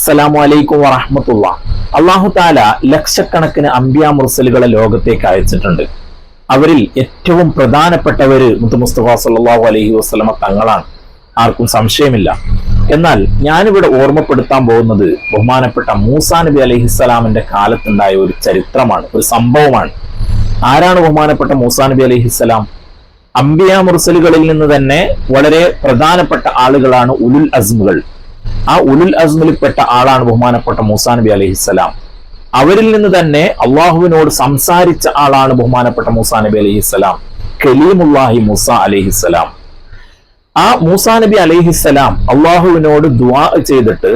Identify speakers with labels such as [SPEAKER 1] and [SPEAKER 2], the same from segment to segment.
[SPEAKER 1] അസ്സലാമു അലൈക്കും വറഹമത്തുള്ള. അള്ളാഹു താല ലക്ഷക്കണക്കിന് അമ്പിയ മുർസലുകളെ ലോകത്തേക്ക് അയച്ചിട്ടുണ്ട്. അവരിൽ ഏറ്റവും പ്രധാനപ്പെട്ടവര് മുത്തു മുസ്തഫ സല്ലല്ലാഹു അലൈഹി വസ്ലമ തങ്ങളാണ്. ആർക്കും സംശയമില്ല. എന്നാൽ ഞാനിവിടെ ഓർമ്മപ്പെടുത്താൻ പോകുന്നത് ബഹുമാനപ്പെട്ട മൂസാ നബി അലൈഹിസ്സലാമിന്റെ കാലത്തുണ്ടായ ഒരു ചരിത്രമാണ് ഒരു സംഭവമാണ്. ആരാണ് ബഹുമാനപ്പെട്ട മൂസാ നബി അലഹിസ്സലാം അംബിയ മുർസലുകളിൽ നിന്ന് തന്നെ വളരെ പ്രധാനപ്പെട്ട ആളുകളാണ് ഉലുൽ അസ്മുകൾ. ആ ഉലുൽ അസ്മിൽപ്പെട്ട ആളാണ് ബഹുമാനപ്പെട്ട മൂസാ നബി അലൈഹിസ്സലാം അവരിൽ നിന്ന് തന്നെ അള്ളാഹുവിനോട് സംസാരിച്ച ആളാണ് ബഹുമാനപ്പെട്ട മൂസാ നബി അലൈഹിസ്സലാം കലീമുല്ലാഹി മൂസ അലൈഹിസ്സലാം ആ മൂസാ നബി അലൈഹിസ്സലാം അള്ളാഹുവിനോട് ദുവാ ചെയ്തിട്ട്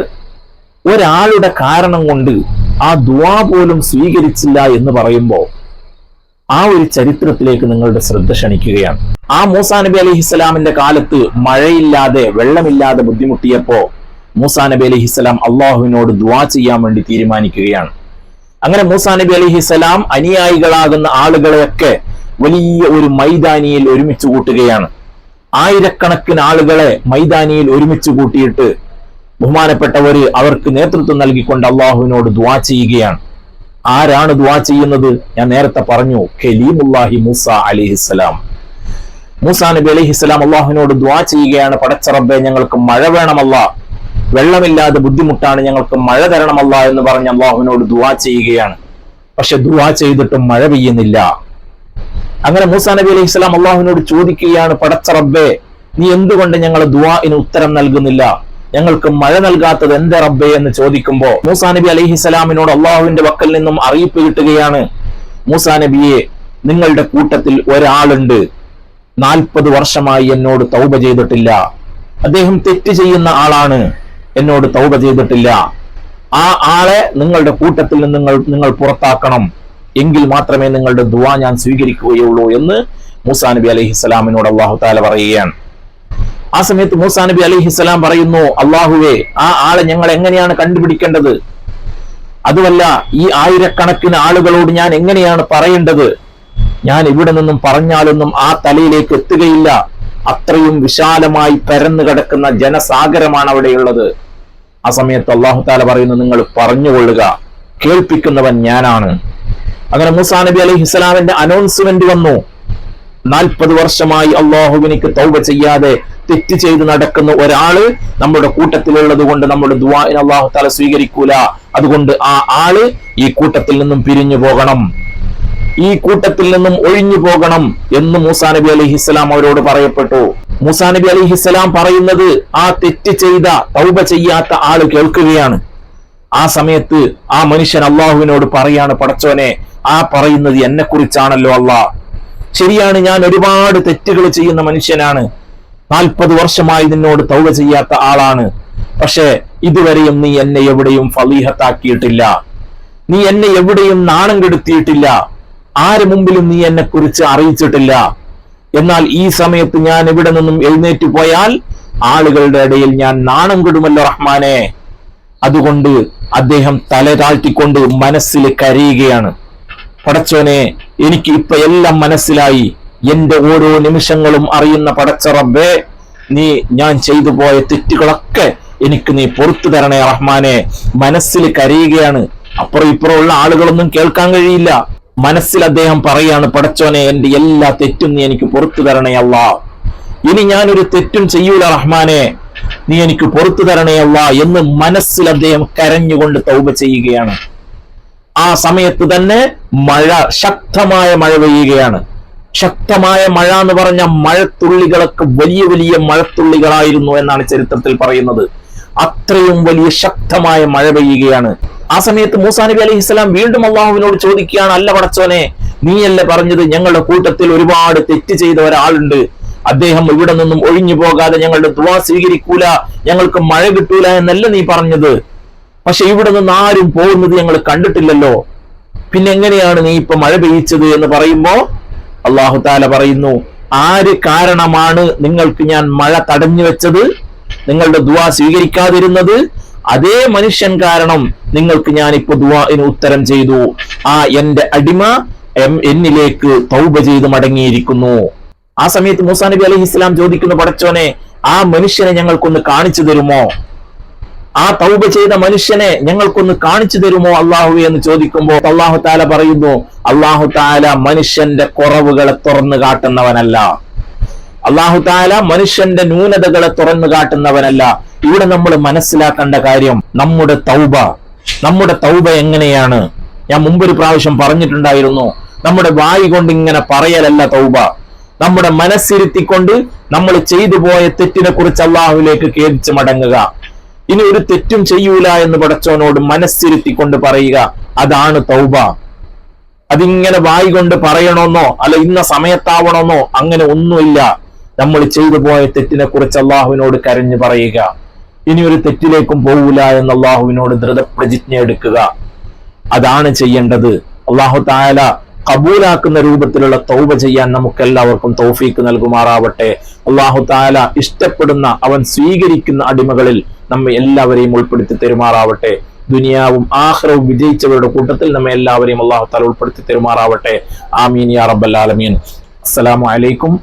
[SPEAKER 1] ഒരാളുടെ കാരണം കൊണ്ട് ആ ദുവാ പോലും സ്വീകരിച്ചില്ല എന്ന് പറയുമ്പോൾ ആ ഒരു ചരിത്രത്തിലേക്ക് നിങ്ങളുടെ ശ്രദ്ധ ക്ഷണിക്കുകയാണ്. ആ മൂസാ നബി അലൈഹിസ്സലാമിന്റെ കാലത്ത് മഴയില്ലാതെ വെള്ളമില്ലാതെ ബുദ്ധിമുട്ടിയപ്പോ മൂസാ നബി അലൈഹിസ്സലാം അള്ളാഹുവിനോട് ദുആ ചെയ്യാൻ വേണ്ടി തീരുമാനിക്കുകയാണ്. അങ്ങനെ മൂസാ നബി അലൈഹിസ്സലാം അനുയായികളാകുന്ന ആളുകളെയൊക്കെ വലിയ ഒരു മൈതാനിയിൽ ഒരുമിച്ച് കൂട്ടുകയാണ്. ആയിരക്കണക്കിന് ആളുകളെ മൈതാനിയിൽ ഒരുമിച്ച് കൂട്ടിയിട്ട് ബഹുമാനപ്പെട്ടവര് അവർക്ക് നേതൃത്വം നൽകിക്കൊണ്ട് അള്ളാഹുവിനോട് ദ്വാ ചെയ്യുകയാണ്. ആരാണ് ദ്വാ ചെയ്യുന്നത്? ഞാൻ നേരത്തെ പറഞ്ഞു ഖലീമുല്ലാഹി മൂസ അലിഹിസ്സലാം മൂസാ നബി അലിഹിസ്സലാം അള്ളാഹുവിനോട് ദ്വാ ചെയ്യുകയാണ്. പടച്ചറബെ ഞങ്ങൾക്ക് മഴ വേണമല്ല. വെള്ളമില്ലാതെ ബുദ്ധിമുട്ടാണ് ഞങ്ങൾക്ക് മഴ തരണമല്ല എന്ന് പറഞ്ഞ് അള്ളാഹുവിനോട് ദുവാ ചെയ്യുകയാണ്. പക്ഷെ ദുവാ ചെയ്തിട്ടും മഴ പെയ്യുന്നില്ല. അങ്ങനെ മൂസാ നബി അലൈഹി സ്വലാം അള്ളാഹുവിനോട് ചോദിക്കുകയാണ് പടച്ച റബ്ബേ നീ എന്തുകൊണ്ട് ഞങ്ങൾ ദുവാഇന് ഉത്തരം നൽകുന്നില്ല? ഞങ്ങൾക്ക് മഴ നൽകാത്തത് എന്റെ റബ്ബേ? എന്ന് ചോദിക്കുമ്പോ മൂസാ നബി അലൈഹി സ്വലാമിനോട് അള്ളാഹുവിന്റെ വക്കൽ നിന്നും അറിയിപ്പ് കിട്ടുകയാണ് മൂസാ നബിയെ നിങ്ങളുടെ കൂട്ടത്തിൽ ഒരാളുണ്ട്. നാൽപ്പത് വർഷമായി എന്നോട് തൗബ ചെയ്തിട്ടില്ല. അദ്ദേഹം തെറ്റ് ചെയ്യുന്ന ആളാണ്. എന്നോട് തൗബ ചെയ്തിട്ടില്ല. ആ ആളെ നിങ്ങളുടെ കൂട്ടത്തിൽ നിന്ന് നിങ്ങൾ നിങ്ങൾ പുറത്താക്കണം. എങ്കിൽ മാത്രമേ നിങ്ങളുടെ ദുവാ ഞാൻ സ്വീകരിക്കുകയുള്ളൂ എന്ന് മൂസാ നബി അലഹിസ്സലാമിനോട് അള്ളാഹു താല പറയുകയാണ്. ആ സമയത്ത് മൂസാ നബി അലഹിസ്സലാം പറയുന്നു അള്ളാഹുവേ ആ ആളെ ഞങ്ങൾ എങ്ങനെയാണ് കണ്ടുപിടിക്കേണ്ടത്? അതുമല്ല ഈ ആയിരക്കണക്കിന് ആളുകളോട് ഞാൻ എങ്ങനെയാണ് പറയേണ്ടത്? ഞാൻ ഇവിടെ നിന്നും പറഞ്ഞാലൊന്നും ആ തലയിലേക്ക് എത്തുകയില്ല. അത്രയും വിശാലമായി പരന്നു കിടക്കുന്ന ജനസാഗരമാണ് അവിടെയുള്ളത്. ആ സമയത്ത് അള്ളാഹു താല പറയുന്നു നിങ്ങൾ പറഞ്ഞുകൊള്ളുക. കേൾപ്പിക്കുന്നവൻ ഞാനാണ്. അങ്ങനെ മൂസാ നബി അലൈഹി ഇസ്ലാമിന്റെ അനൗൺസ്മെന്റ് വന്നു. നാൽപ്പത് വർഷമായി അള്ളാഹുവിനിക്ക് തൗബ ചെയ്യാതെ തെറ്റ് ചെയ്ത് നടക്കുന്ന ഒരാൾ നമ്മുടെ കൂട്ടത്തിലുള്ളത് കൊണ്ട് നമ്മുടെ ദുവാൻ അള്ളാഹു താല സ്വീകരിക്കൂല. അതുകൊണ്ട് ആ ആൾ ഈ കൂട്ടത്തിൽ നിന്നും പിരിഞ്ഞു പോകണം. ഈ കൂട്ടത്തിൽ നിന്നും ഒഴിഞ്ഞു പോകണം എന്ന് മൂസാ നബി അലൈഹി ഇസ്ലാം അവരോട് പറയപ്പെട്ടു. മൂസാ നബി അലിഹിസ്സലാം പറയുന്നത് ആ തെറ്റ് ചെയ്ത തൗബ ചെയ്യാത്ത ആൾ കേൾക്കുകയാണ്. ആ സമയത്ത് ആ മനുഷ്യൻ അള്ളാഹുവിനോട് പറയാണ് പടച്ചോനെ ആ പറയുന്നത് എന്നെ കുറിച്ചാണല്ലോ അള്ളാഹ് ശരിയാണ് ഞാൻ ഒരുപാട് തെറ്റുകൾ ചെയ്യുന്ന മനുഷ്യനാണ്. നാൽപ്പത് വർഷമായി നിന്നോട് തൗബ ചെയ്യാത്ത ആളാണ്. പക്ഷേ ഇതുവരെയും നീ എന്നെ എവിടെയും ഫലീഹത്താക്കിയിട്ടില്ല. നീ എന്നെ എവിടെയും നാണം കെടുത്തിയിട്ടില്ല. ആര് മുമ്പിലും നീ എന്നെ കുറിച്ച് അറിയിച്ചിട്ടില്ല. എന്നാൽ ഈ സമയത്ത് ഞാൻ ഇവിടെ നിന്നും എഴുന്നേറ്റ് പോയാൽ ആളുകളുടെ ഇടയിൽ ഞാൻ നാണം കെടുമല്ലോ റഹ്മാനെ. അതുകൊണ്ട് അദ്ദേഹം തല താഴ്ത്തിക്കൊണ്ട് മനസ്സിൽ കരയുകയാണ്. പടച്ചോനെ എനിക്ക് ഇപ്പൊ എല്ലാം മനസ്സിലായി. എന്റെ ഓരോ നിമിഷങ്ങളും അറിയുന്ന പടച്ച റബ്ബേ നീ ഞാൻ ചെയ്തു പോയ തെറ്റുകളൊക്കെ എനിക്ക് നീ പുറത്തു തരണേ റഹ്മാനെ. മനസ്സിൽ കരയുകയാണ്. അപ്പുറം ഇപ്പുറമുള്ള ആളുകളൊന്നും കേൾക്കാൻ കഴിയില്ല. മനസ്സിൽ അദ്ദേഹം പറയാണ് പടച്ചോനെ എന്റെ എല്ലാ തെറ്റും നീ എനിക്ക് പുറത്തു തരണേ അല്ല. ഇനി ഞാനൊരു തെറ്റും ചെയ്യൂല റഹ്മാനെ. നീ എനിക്ക് പുറത്തു തരണേ അല്ല എന്ന് മനസ്സിൽ അദ്ദേഹം കരഞ്ഞുകൊണ്ട് തൗബ ചെയ്യുകയാണ്. ആ സമയത്ത് തന്നെ മഴ ശക്തമായ മഴ പെയ്യുകയാണ്. ശക്തമായ മഴ എന്ന് പറഞ്ഞ മഴത്തുള്ളികളൊക്കെ വലിയ വലിയ മഴത്തുള്ളികളായിരുന്നു എന്നാണ് ചരിത്രത്തിൽ പറയുന്നത്. അത്രയും വലിയ ശക്തമായ മഴ പെയ്യുകയാണ്. ആ സമയത്ത് മൂസാ നബി അലൈഹി ഇസ്ലാം വീണ്ടും അള്ളാഹുവിനോട് ചോദിക്കുകയാണ് അല്ല പടച്ചോനെ നീയല്ലേ പറഞ്ഞത് ഞങ്ങളുടെ കൂട്ടത്തിൽ ഒരുപാട് തെറ്റ് ചെയ്ത ഒരാളുണ്ട്. അദ്ദേഹം ഇവിടെ നിന്നും ഒഴിഞ്ഞു പോകാതെ ഞങ്ങളുടെ ദുവാ സ്വീകരിക്കൂല ഞങ്ങൾക്ക് മഴ കിട്ടൂല എന്നല്ല നീ പറഞ്ഞത്. പക്ഷെ ഇവിടെ നിന്ന് ആരും പോകുന്നത് ഞങ്ങൾ കണ്ടിട്ടില്ലല്ലോ. പിന്നെ എങ്ങനെയാണ് നീ ഇപ്പൊ മഴ പെയ്യിച്ചത് എന്ന് പറയുമ്പോ അള്ളാഹു താല പറയുന്നു ആര് കാരണമാണ് നിങ്ങൾക്ക് ഞാൻ മഴ തടഞ്ഞു വെച്ചത്? നിങ്ങളുടെ ദുവാ സ്വീകരിക്കാതിരുന്നത്? അതേ മനുഷ്യൻ കാരണം നിങ്ങൾക്ക് ഞാൻ ഇപ്പൊ ദുവാന് ഉത്തരം ചെയ്തു. ആ എന്റെ അടിമ എന്നിലേക്ക് തൗബ ചെയ്ത് മടങ്ങിയിരിക്കുന്നു. ആ സമയത്ത് മൂസാ നബി അലൈഹി ഇസ്ലാം ചോദിക്കുന്നു പടച്ചോനെ ആ മനുഷ്യനെ ഞങ്ങൾക്കൊന്ന് കാണിച്ചു തരുമോ? ആ തൗബ ചെയ്ത മനുഷ്യനെ ഞങ്ങൾക്കൊന്ന് കാണിച്ചു തരുമോ അള്ളാഹു എന്ന് ചോദിക്കുമ്പോൾ അള്ളാഹു താല പറയുന്നു അള്ളാഹു താല മനുഷ്യന്റെ കുറവുകളെ തുറന്നു കാട്ടുന്നവനല്ല. അള്ളാഹു താല മനുഷ്യന്റെ ന്യൂനതകളെ തുറന്നു കാട്ടുന്നവനല്ല. ഇവിടെ നമ്മൾ മനസ്സിലാക്കേണ്ട കാര്യം നമ്മുടെ തൗബ നമ്മുടെ തൗബ എങ്ങനെയാണ്? ഞാൻ മുമ്പൊരു പ്രാവശ്യം പറഞ്ഞിട്ടുണ്ടായിരുന്നു നമ്മുടെ വായി കൊണ്ട് ഇങ്ങനെ പറയലല്ല തൗബ. നമ്മുടെ മനസ്സിരുത്തിക്കൊണ്ട് നമ്മൾ ചെയ്തു പോയ തെറ്റിനെ കുറിച്ച് അള്ളാഹുവിലേക്ക് ഖേദിച്ച് മടങ്ങുക. ഇനി ഒരു തെറ്റും ചെയ്യൂല എന്ന് പടച്ചവനോട് മനസ്സിരുത്തിക്കൊണ്ട് പറയുക അതാണ് തൗബ. അതിങ്ങനെ വായി കൊണ്ട് പറയണമെന്നോ അല്ല ഇന്ന സമയത്താവണമെന്നോ അങ്ങനെ ഒന്നുമില്ല. നമ്മൾ ചെയ്തു പോയ തെറ്റിനെ കുറിച്ച് അള്ളാഹുവിനോട് കരഞ്ഞു പറയുക. ഇനി ഒരു തെറ്റിലേക്കും പോകൂല എന്ന് അള്ളാഹുവിനോട് ദൃഢപ്രതിജ്ഞ എടുക്കുക. അതാണ് ചെയ്യേണ്ടത്. അള്ളാഹു തായാല കബൂലാക്കുന്ന രൂപത്തിലുള്ള തൗബ ചെയ്യാൻ നമുക്ക് എല്ലാവർക്കും തൗഫീക്ക് നൽകുമാറാവട്ടെ. അള്ളാഹു താല ഇഷ്ടപ്പെടുന്ന അവൻ സ്വീകരിക്കുന്ന അടിമകളിൽ നമ്മെ എല്ലാവരെയും ഉൾപ്പെടുത്തി തരുമാറാവട്ടെ. ദുനിയാവും ആഹ്റവും വിജയിച്ചവരുടെ കൂട്ടത്തിൽ നമ്മെ എല്ലാവരെയും അള്ളാഹു താല ഉൾപ്പെടുത്തി തരുമാറാവട്ടെ. ആമീൻ യാ റബ്ബൽ ആലമീൻ. അസ്സലാമു അലൈക്കും